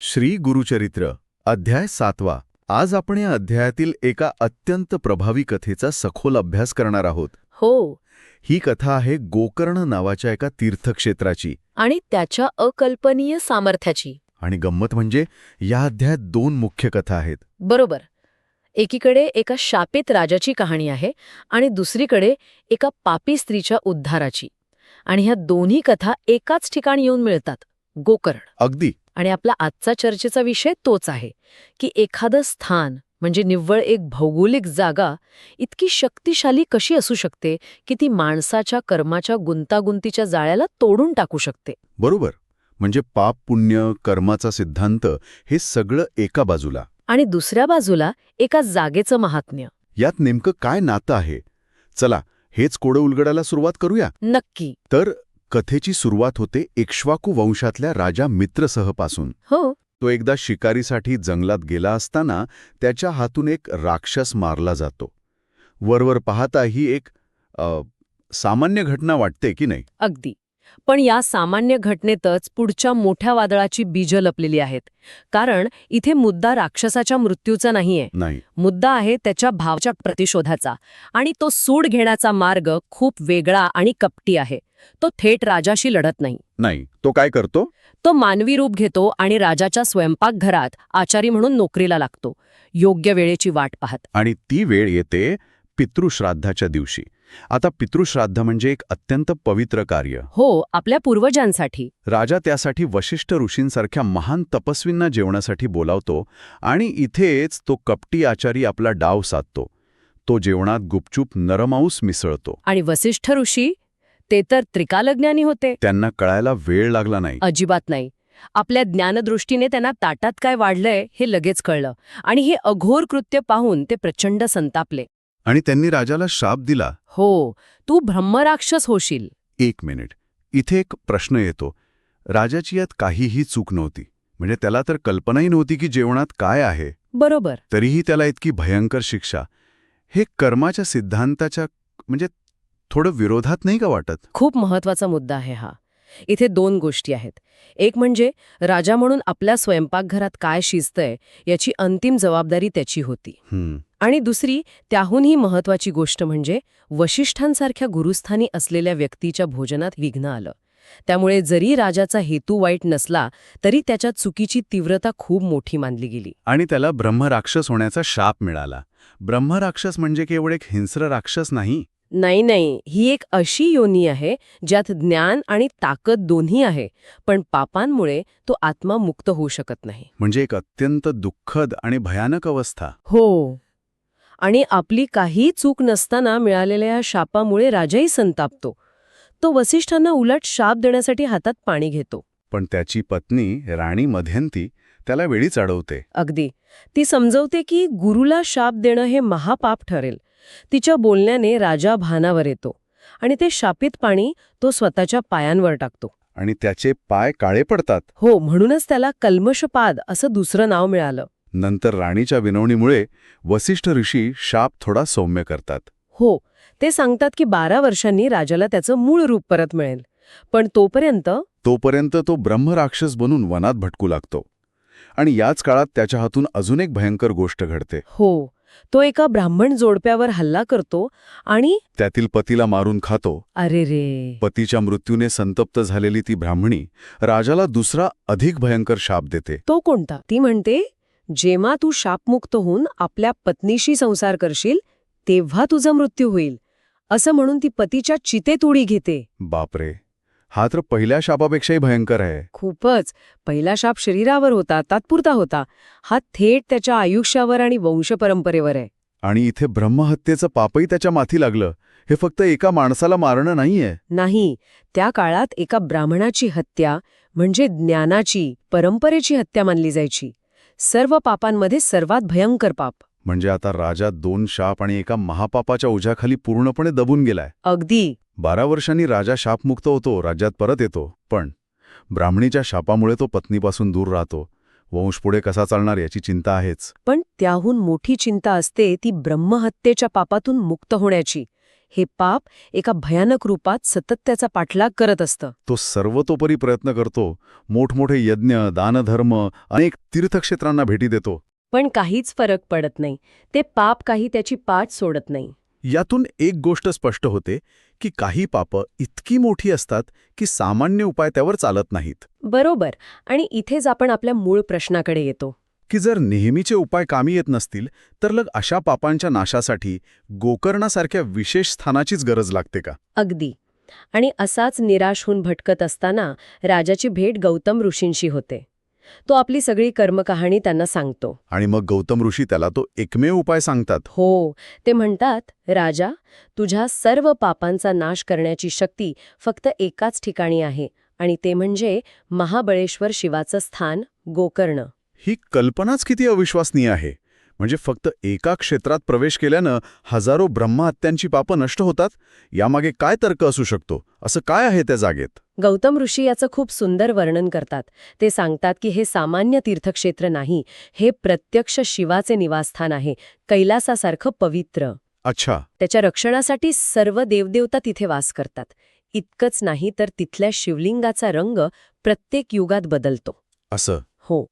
श्री गुरुचरित्र अध्याय सातवा. आज आपण या अध्यायातील एका अत्यंत प्रभावी कथेचा सखोल अभ्यास करणार आहोत. हो. ही कथा आहे गोकर्ण नावाच्या एका तीर्थक्षेत्राची. आणि त्याच्या अकल्पनीय सामर्थ्याची. आणि गंमत म्हणजे या अध्यायात दोन मुख्य कथा आहेत. बरोबर. एकीकडे एका शापित राजाची कहाणी आहे आणि दुसरीकडे एका पापी स्त्रीच्या उद्धाराची. आणि ह्या दोन्ही कथा एकाच ठिकाणी येऊन मिळतात. गोकर्ण. अगदी. आणि आपला आजचा चर्चेचा विषय तोच आहे की एखादं स्थान म्हणजे निव्वळ एक भौगोलिक जागा इतकी शक्तिशाली कशी असू शकते की ती माणसाच्या कर्माच्या गुंतागुंतीच्या जाळ्याला तोडून टाकू शकते? बरोबर. म्हणजे पाप पुण्य कर्माचा सिद्धांत हे सगळं एका बाजूला. आणि दुसऱ्या बाजूला एका जागेचं महात्म्य. यात नेमकं काय नातं आहे? चला हेच कोडं उलगडायला सुरुवात करूया. नक्की. तर कथेची सुरुवात होते इक्ष्वाकू वंशातल्या राजा मित्रसहपासून. हो. तो एकदा शिकारीसाठी जंगलात गेला असताना त्याच्या हातून एक राक्षस मारला जातो. वरवर पाहता ही एक अ, सामान्य घटना वाटते की नाही? अगदी. पण या सामान्य घटनेतच पुढच्या मोठ्या वादळाची बीजं लपलेली आहेत. कारण इथे मुद्दा राक्षसाच्या मृत्यूचा नाहीये. नाही. मुद्दा आहे त्याच्या भावच्या प्रतिशोधाचा. आणि तो सूड घेण्याचा मार्ग खूप वेगळा आणि कपटी आहे. तो थेट राजाशी लढत नाही. नाही. तो काय करतो? तो मानवी रूप घेतो आणि राजाच्या स्वयंपाकघरात आचारी म्हणून नोकरीला लागतो. योग्य वेळेची वाट पाहत. आणि ती वेळ येते पितृश्राद्धाच्या दिवशी. आता पितृश्राद्ध म्हणजे एक अत्यंत पवित्र कार्य. हो आपल्या पूर्वजांसाठी. राजा त्यासाठी वशिष्ठ ऋषींसारख्या महान तपस्वींना जेवणासाठी बोलावतो आणि इथेच तो कपटी आचारी आपला डाव साधतो. तो जेवणात गुपचूप नरमाऊस मिसळतो. आणि वसिष्ठ ऋषी? ते तर त्रिकालज्ञानी होते. त्यांना कळायला वेळ लागला नाही. अजिबात नाही. आपल्या ज्ञानदृष्टीने त्यांना ताटात काय वाढलंय हे लगेच कळलं आणि हे अघोर कृत्य पाहून ते प्रचंड संतापले. आणि त्यांनी राजाला शाप दिला. हो तू ब्रह्मराक्षस होशील. एक मिनिट. इथे एक प्रश्न येतो. राजाची यात काहीही चूक नव्हती. म्हणजे त्याला तर कल्पनाही नव्हती की जेवणात काय आहे. बरोबर. तरीही त्याला इतकी भयंकर शिक्षा. हे कर्माच्या सिद्धांताच्या म्हणजे थोडं विरोधात नाही का वाटत? खूप महत्त्वाचा मुद्दा आहे हा. इथे दोन गोष्टी आहेत. एक म्हणजे राजा म्हणून आपल्या स्वयंपाकघरात काय शिजतंय याची अंतिम जबाबदारी त्याची होती. आणि दुसरी त्याहूनही महत्वाची गोष्ट म्हणजे वशिष्ठांसारख्या गुरुस्थानी असलेल्या व्यक्तीच्या भोजनात विघ्न आलं. त्यामुळे जरी राजाचा हेतू वाईट नसला तरी त्याच्या चुकीची तीव्रता खूप मोठी मानली गेली. आणि त्याला ब्रह्मराक्षस होण्याचा शाप मिळाला. ब्रह्मराक्षस म्हणजे केवळ एक हिंस्र राक्षस नाही. नाही नाही. ही एक अशी योनी आहे ज्यात ज्ञान आणि ताकद दोन्ही आहे पण पापांमुळे तो आत्मा मुक्त होऊ शकत नाही. म्हणजे एक अत्यंत दुःखद आणि भयानक अवस्था. हो. आणि आपली काही चूक नसताना मिळालेल्या या शापामुळे राजाही संतापतो. तो वसिष्ठांना उलट शाप देण्यासाठी हातात पाणी घेतो. पण त्याची पत्नी राणी मध्यंती त्याला वेळीच अडवते. अगदी. ती समजवते की गुरुला शाप देणं हे महापाप ठरेल. तिच्या बोलण्याने राजा भानावर येतो आणि ते शापित पाणी तो स्वतःच्या पायांवर टाकतो. आणि त्याचे पाय काळे पडतात. हो म्हणूनच त्याला कल्मषपाद असं दुसरं नाव मिळालं. नंतर राणीच्या विनवणीमुळे वसिष्ठ ऋषी शाप थोडा सौम्य करतात. हो ते सांगतात की बारा वर्षांनी राजाला त्याचं मूळ रूप परत मिळेल. पण तोपर्यंत? तोपर्यंत तो ब्रह्मराक्षस बनून वनात भटकू लागतो. आणि याच काळात त्याच्या हातून अजून एक भयंकर गोष्ट घडते. हो तो एका ब्राह्मण जोडप्यावर हल्ला करतो आणि त्यातील पतीला मारून खातो. अरे रे! पतीच्या मृत्यूने संतप्त झालेली ती ब्राह्मणी राजाला दुसरा अधिक भयंकर शाप देते. तो कोणता? ती म्हणते जेव्हा तू शापमुक्त होऊन आपल्या पत्नीशी संसार करशील तेव्हा तुझा मृत्यू होईल. असं म्हणून ती पतीच्या चितेत उडी घेते. बापरे. हा तर पहिल्या शापापेक्षाही भयंकर आहे. खूपच. पहिला शाप शरीरावर होता तात्पुरता होता. हा थेट त्याच्या आयुष्यावर आणि वंशपरंपरेवर आहे. आणि इथे ब्रह्महत्येचं पापही त्याच्या माथी लागलं. हे फक्त एका माणसाला मारणं नाहीये. नाही. त्या काळात एका ब्राह्मणाची हत्या म्हणजे ज्ञानाची परंपरेची हत्या मानली जायची. सर्व पापांमध्ये सर्वात भयंकर पाप. म्हणजे आता राजा दोन शाप आणि एका महापापाच्या ओझ्याखाली पूर्णपणे दबून गेलाय. अगदी. बारा वर्षांनी राजा शापमुक्त होतो राज्यात परत येतो. पण ब्राह्मणीच्या शापामुळे तो पत्नीपासून दूर राहतो. वंश पुढे कसा चालणार याची चिंता आहेच. पण त्याहून मोठी चिंता असते ती ब्रह्महत्येच्या पापातून मुक्त होण्याची. हे पाप एका भयानक रूपात सतत त्याचा पाठलाग करत असतं. तो सर्वतोपरी प्रयत्न करतो मोठमोठे यज्ञ दानधर्म अनेक तीर्थक्षेत्रांना भेटी देतो. पण काहीच फरक पडत नाही. ते पाप काही त्याची पाठ सोडत नाही. यातून एक गोष्ट स्पष्ट होते की काही पापं इतकी मोठी असतात की सामान्य उपाय त्यावर चालत नाहीत. बरोबर. आणि इथेच आपण आपल्या मूळ प्रश्नाकडे येतो. की जर नेहमीचे उपाय कामी येत नसतील तर लग अशा पापांच्या नाशासाठी गोकर्णासारख्या विशेष स्थानाचीच गरज लागते का? अगदी. आणि असाच निराश होऊन भटकत असताना राजाची भेट गौतम ऋषींशी होते. तो आपली सगळी कर्मकहाणी त्यांना सांगतो. आणि मग गौतम ऋषी त्याला तो एकमेव उपाय सांगतात? हो. ते म्हणतात राजा तुझ्या सर्व पापांचा नाश करण्याची शक्ती फक्त एकाच ठिकाणी आहे आणि ते म्हणजे महाबळेश्वर शिवाचं स्थान गोकर्ण. ही कल्पनाच किती अविश्वसनीय आहे. म्हणजे फक्त एका क्षेत्रात प्रवेश केल्यानं हजारो ब्रह्महत्यांची पापं नष्ट होतात? यामागे काय तर्क असू शकतो? असं काय आहे त्या जागेत? गौतम ऋषी याचं खूप सुंदर वर्णन करतात. ते सांगतात की हे सामान्य तीर्थक्षेत्र नाही हे प्रत्यक्ष शिवाचे निवासस्थान आहे कैलासासारखं पवित्र. अच्छा. त्याच्या रक्षणासाठी सर्व देवदेवता तिथे वास करतात. इतकंच नाही तर तिथल्या शिवलिंगाचा रंग प्रत्येक युगात बदलतो. असं. हो.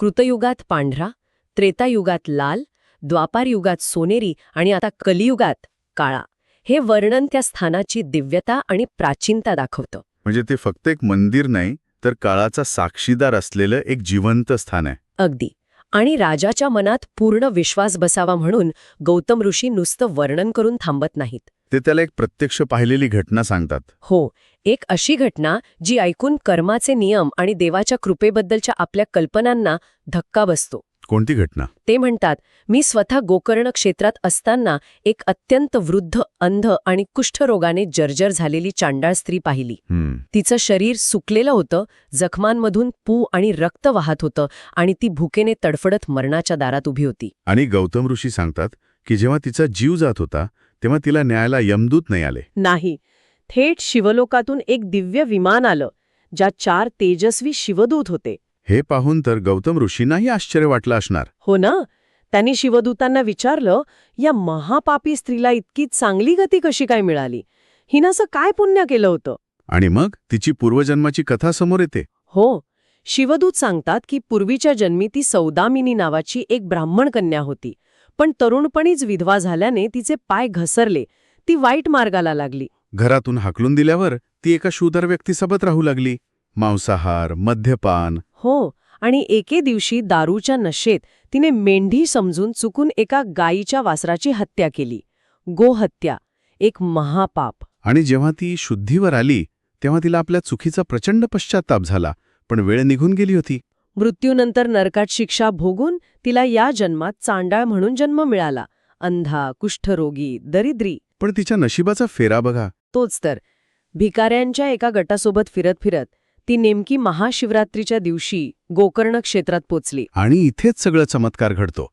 कृतयुगात पांढरा त्रेतायुगात लाल द्वापार युगात सोनेरी आणि आता कलियुगात काळा. हे वर्णन त्या स्थानाची दिव्यता आणि प्राचीनता दाखवतं. म्हणजे ते फक्त एक मंदिर नाही तर काळाचा साक्षीदार असलेलं एक जिवंत स्थान आहे. अगदी. आणि राजाच्या मनात पूर्ण विश्वास बसावा म्हणून गौतम ऋषी नुसतं वर्णन करून थांबत नाहीत. ते त्याला एक प्रत्यक्ष पाहिलेली घटना सांगतात. हो एक अशी घटना जी ऐकून कर्माचे नियम आणि देवाच्या कृपेबद्दलच्या आपल्या कल्पनांना धक्का बसतो. कोणती घटना? ते म्हणतात मी स्वतः गोकर्ण क्षेत्रात असताना एक अत्यंत वृद्ध अंध आणि कुष्ठरोगाने जर्जर झालेली चांडाळ स्त्री पाहिली. तिचं शरीर सुकलेलं होतं जखमांमधून पू आणि रक्त वाहत होतं आणि ती भुकेने तडफडत मरणाच्या दारात उभी होती. आणि गौतम ऋषी सांगतात की जेव्हा तिचा जीव जात होता तेव्हा तिला न्यायाला यमदूत नाही आले. नाही. थेट शिवलोकातून एक दिव्य विमान आलं ज्यात चार तेजस्वी शिवदूत होते. हे पाहून तर गौतम ऋषींनाही आश्चर्य वाटलं असणार. हो ना? त्यांनी शिवदूतांना विचारलं या महापापी स्त्रीला इतकी चांगली गती कशी काय मिळाली? हिनं असं काय पुण्य केलं होतं? आणि मग तिची पूर्वजन्माची कथा समोर येते. हो. शिवदूत सांगतात की पूर्वीच्या जन्मी ती सौदामिनी नावाची एक ब्राह्मण कन्या होती. पण तरुणपणीच विधवा झाल्याने तिचे पाय घसरले. ती वाईट मार्गाला लागली. घरातून हाकलून दिल्यावर ती एका शूदर व्यक्तीसोबत राहू लागली. मांसाहार मद्यपान. हो आणि एके दिवशी दारूच्या नशेत तिने मेंढी समजून चुकून एका गायीच्या वासराची हत्या केली. गोहत्या एक महापाप. आणि जेव्हा ती शुद्धीवर आली तेव्हा तिला आपल्या चुकीचा प्रचंड पश्चाताप झाला पण वेळ निघून गेली होती. मृत्यूनंतर नरकात शिक्षा भोगून तिला या जन्मात चांडाळ म्हणून जन्म मिळाला. अंधा कुष्ठरोगी दरिद्री. पण तिच्या नशिबाचा फेरा बघा. तोच तर. भिकाऱ्यांच्या एका गटासोबत फिरत फिरत ती नेमकी महाशिवरात्रीच्या दिवशी गोकर्ण क्षेत्रात पोचली. आणि इथेच सगळं चमत्कार घडतो.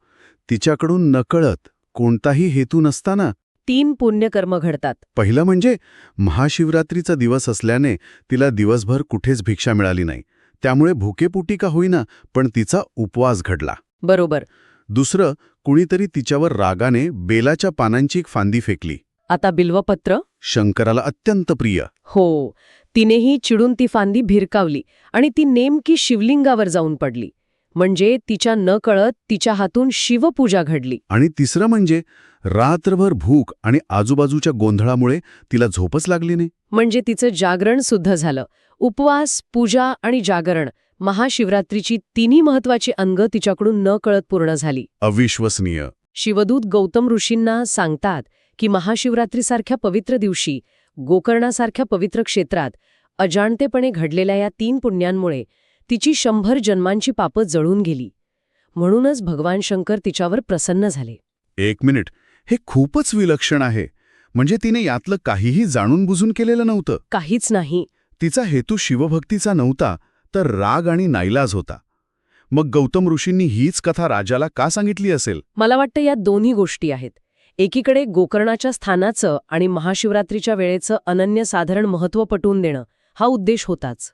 तिच्याकडून नकळत कोणताही हेतू नसताना तीन पुण्यकर्म घडतात. पहिलं म्हणजे महाशिवरात्रीचा दिवस असल्याने तिला दिवसभर कुठेच भिक्षा मिळाली नाही. त्यामुळे भुकेपुटी का होईना पण तिचा उपवास घडला. बरोबर. दुसरं कुणीतरी तिच्यावर रागाने बेलाच्या पानांची एक फांदी फेकली. आता बिल्वपत्र? शंकराला अत्यंत प्रिय. हो. तिनेही चिडून ती फांदी भिरकावली आणि ती नेमकी शिवलिंगावर जाऊन पडली. म्हणजे तिच्या न कळत तिच्या हातून शिवपूजा घडली. आणि तिसरं म्हणजे रात्रभर भूक आणि आजूबाजूच्या गोंधळामुळे तिला झोपच लागली नाही. म्हणजे तिचं जागरण सुद्धा झालं. उपवास पूजा आणि जागरण महाशिवरात्रीची तिन्ही महत्वाची अंग तिच्याकडून न कळत पूर्ण झाली. अविश्वसनीय. शिवदूत गौतम ऋषींना सांगतात की महाशिवरात्रीसारख्या पवित्र दिवशी गोकर्णासारख्या पवित्र क्षेत्रात अजाणतेपणे घडलेल्या या तीन पुण्यांमुळे तिची शंभर जन्मांची पापं जळून गेली. म्हणूनच भगवान शंकर तिच्यावर प्रसन्न झाले. एक मिनिट. हे खूपच विलक्षण आहे. म्हणजे तिने यातलं काहीही जाणून बुजून केलेलं नव्हतं. काहीच नाही. तिचा हेतू शिवभक्तीचा नव्हता तर राग आणि नाईलाज होता. मग गौतम ऋषींनी हीच कथा राजाला का सांगितली असेल? मला वाटतं यात दोन्ही गोष्टी आहेत. एकीकडे गोकर्णाच्या स्थानाचं आणि महाशिवरात्रीच्या वेळेचं अनन्यसाधारण महत्त्व पटवून देणं हा उद्देश होताच.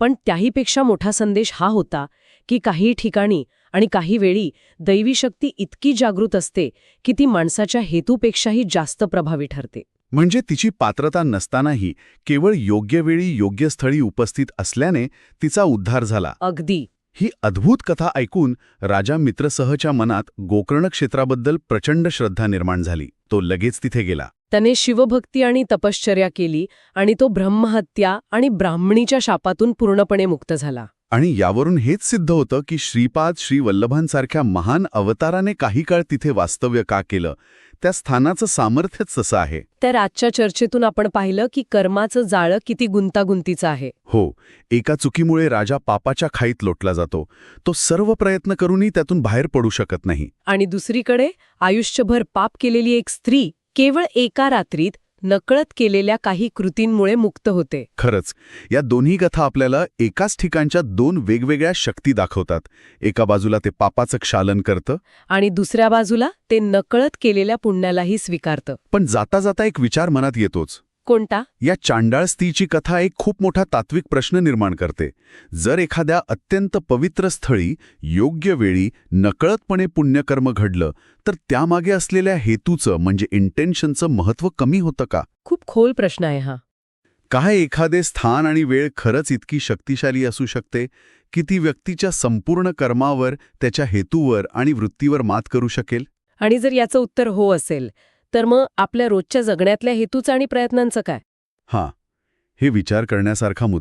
पण त्याहीपेक्षा मोठा संदेश हा होता की काही ठिकाणी आणि काही वेळी दैवी शक्ती इतकी जागृत असते की ती माणसाच्या हेतूपेक्षाही जास्त प्रभावी ठरते. म्हणजे तिची पात्रता नसतानाही केवळ योग्य वेळी योग्य स्थळी उपस्थित असल्याने तिचा उद्धार झाला. अगदी. ही अद्भुत कथा ऐकून राजा मित्रसहच्या मनात गोकर्ण क्षेत्राबद्दल प्रचंड श्रद्धा निर्माण झाली. तो लगेच तिथे गेला. त्याने शिवभक्ती आणि तपश्चर्या केली आणि तो ब्रह्महत्या आणि ब्राह्मणीच्या शापातून पूर्णपणे मुक्त झाला. आणि यावरून हेच सिद्ध होतं की श्रीपाद श्री वल्लभांसारख्या महान अवताराने काही काळ तिथे वास्तव्य का केलं? त्या स्थानाचं सामर्थ्यच तसं आहे. तर आजच्या चर्चेतून आपण पाहिलं की कर्माचं जाळं किती गुंतागुंतीचं आहे. हो एका चुकीमुळे राजा पापाच्या खाईत लोटला जातो. तो सर्व प्रयत्न करूनही त्यातून बाहेर पडू शकत नाही. आणि दुसरीकडे आयुष्यभर पाप केलेली एक स्त्री केवळ एका रात्रीत नकळत केलेल्या काही कृतींमुळे मुक्त होते. खरंच या दोन्ही कथा आपल्याला एकाच ठिकाणच्या दोन वेगवेगळ्या शक्ती दाखवतात. एका बाजूला ते पापाचं क्षालन करतं. आणि दुसऱ्या बाजूला ते नकळत केलेल्या पुण्यालाही स्वीकारतं. पण जाता जाता एक विचार मनात येतोच. कोणता? या चांडाळ स्त्रीची कथा एक खूप मोठा तात्विक प्रश्न निर्माण करते. जर एखाद्या अत्यंत पवित्र स्थळी योग्य वेळी नकळतपणे पुण्यकर्म घडलं तर त्यामागे असलेल्या हेतूचं म्हणजे इंटेन्शनचं महत्त्व कमी होतं का? खूप खोल प्रश्न आहे हा. काय एखादे स्थान आणि वेळ खरंच इतकी शक्तिशाली असू शकते की ती व्यक्तीच्या संपूर्ण कर्मावर त्याच्या हेतूवर आणि वृत्तीवर मात करू शकेल? आणि जर याचं उत्तर हो असेल तर मग आपल्या रोजच्या जगण्यातल्या हेतूचं आणि प्रयत्नांचं काय? हां. हे विचार करण्यासारखा मुद्दा